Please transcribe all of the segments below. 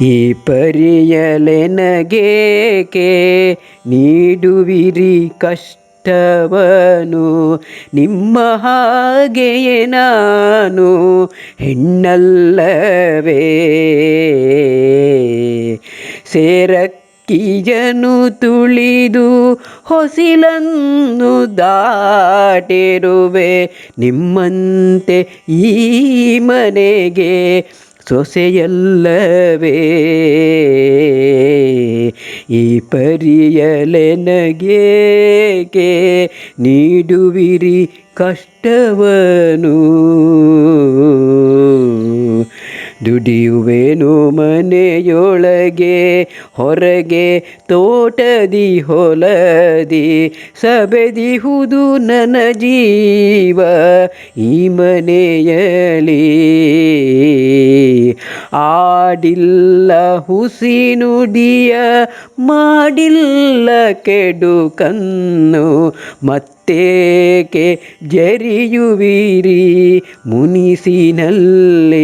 ಈ ಪರಿಯಲೆನಗೇಕೆ ನೀಡುವಿರಿ ಕಷ್ಟವನು, ನಿಮ್ಮ ಹಾಗೆಯೇ ನಾನು ಹೆಣ್ಣಲ್ಲವೇ. ಸೇರಕ್ಕಿಜನು ತುಳಿದು ಹೊಸಿಲನ್ನು ದಾಟಿರುವೆ, ನಿಮ್ಮಂತೆ ಈ ಮನೆಗೆ ಸೊಸೆಯಲ್ಲವೇ? ಈ ಪರಿಯಲೆನಗೇಕೆ ನೀಡುವಿರಿ ಕಷ್ಟವನು? ದುಡಿಯುವೆನು ಮನೆಯೊಳಗೆ, ಹೊರಗೆ ತೋಟದಿ ಹೊಲದಿ ಸಬೆದಿಹುದು ನನ್ನ ಜೀವ ಈ ಮನೆಯಲಿ ಆಡಿಲ್ಲ ಹುಸಿನುಡಿಯ ಮಾಡಿಲ್ಲ ಕೆಡು ಕನ್ನು ಮತ್ತೇಕೆ ಜರಿಯುವಿರಿ ಮುನಿಸಿನಲ್ಲಿ.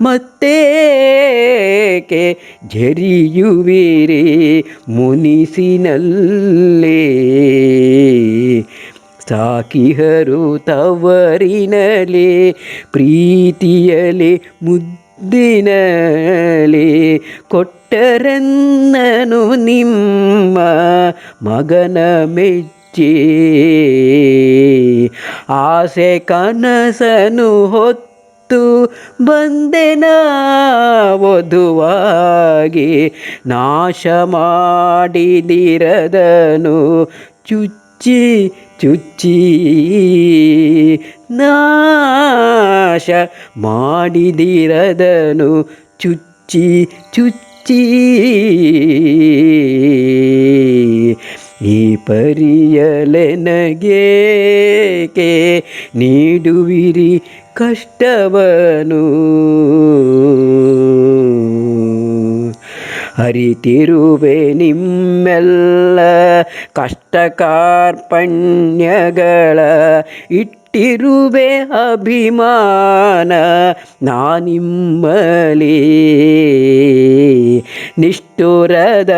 ಮತ್ತೇಕೆ ಜರಿಯುವಿರಿ ಮುನಿಸಿನಲ್ಲಿ. ಸಾಕಿಹರು ತವರಿನಲಿ, ಪ್ರೀತಿಯಲಿ, ಮುದ್ದಿನಲಿ, ಕೊಟ್ಟರನ್ನನು ನಿಮ್ಮ ಮಗನ ಮೆಚ್ಚಿ. ಆಸೆ ಕನಸನು ಹೊತ್ತು ಬಂದೆನ ವಧುವಾಗಿ ನಾಶ ಮಾಡಿದಿರದನು ಚುಚ್ಚಿ ಚುಚ್ಚಿ ಚುಚ್ಚಿ ನಾಶ ಮಾಡಿದಿರದನು. ಚುಚ್ಚಿ ಚುಚ್ಚಿ ಈ ಪರಿಯಲೆನಗೇಕೆ ನೀಡುವಿರಿ ಕಷ್ಟವನು. ಅರಿತಿರುವೆ ನಿಮ್ಮೆಲ್ಲ ಕಷ್ಟ ಕಾರ್ಪಣ್ಯಗಳ ಇಟ್ಟಿರುವೆ ಅಭಿಮಾನ ನಾನಿಮ್ಮಲಿ ನಿಷ್ಠುರದ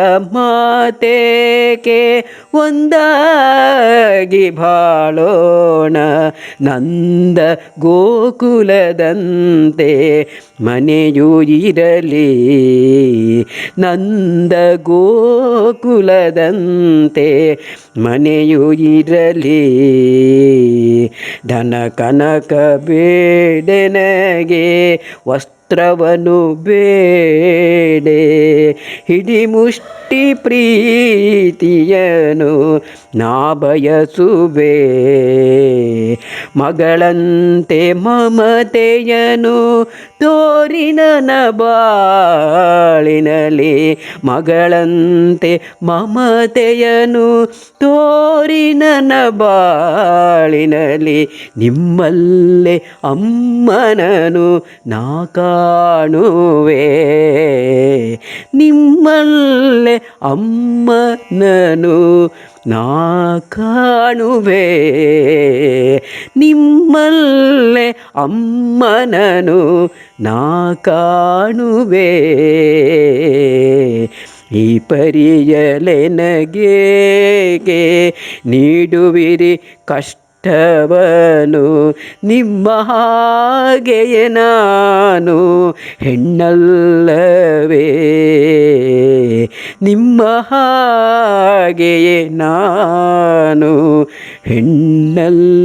ಮಾತೇಕೆ ಒಂದಾಗಿ ಬಾಳೋಣ ನಂದ ಗೋಕುಲದಂತೆ ಮನೆಯೂ ಇರಲಿ ನಂದ ಗೋಕುಲದಂತೆ ಮನೆಯೂ ಇರಲಿ ಧನ ಕನಕ ಬೇಡೆನಗೆ ವಸ್ತ್ರವನು ಬೇಡೆ. ಹಿಡಿಮುಷ್ಟಿ ಪ್ರೀತಿಯನು ನಾ ಬಯಸುವೆ. ಮಗಳಂತೆ ಮಮತೆಯನು ತೋರಿನನ ಬಾಳಿನಲಿ ಮಗಳಂತೆ ಮಮತೆಯನು ತೋರಿನನ ಬಾಳಿನಲಿ ನಿಮ್ಮಲ್ಲೇ ಅಮ್ಮನನು ನಾ ಕಾಣುವೆ. ನಿಮ್ಮಲ್ಲೇ ಅಮ್ಮನನು ನಾ ಕಾಣುವೆ. ನಿಮ್ಮಲ್ಲೇ ಅಮ್ಮನನು ನಾ ಕಾಣುವೆ. ಈ ಪರಿಯಲೆನಗೇಗೆ ನೀಡುವಿರಿ ಕಷ್ಟವನು ನಿಮ್ಮ ಹಾಗೆಯೇ ನಾನು ಹೆಣ್ಣಲ್ಲವೇ. ನಿಮ್ಮ ಹಾಗೆಯೇ ನಾನು ಹೆಣ್ಣಲ್ಲವೇ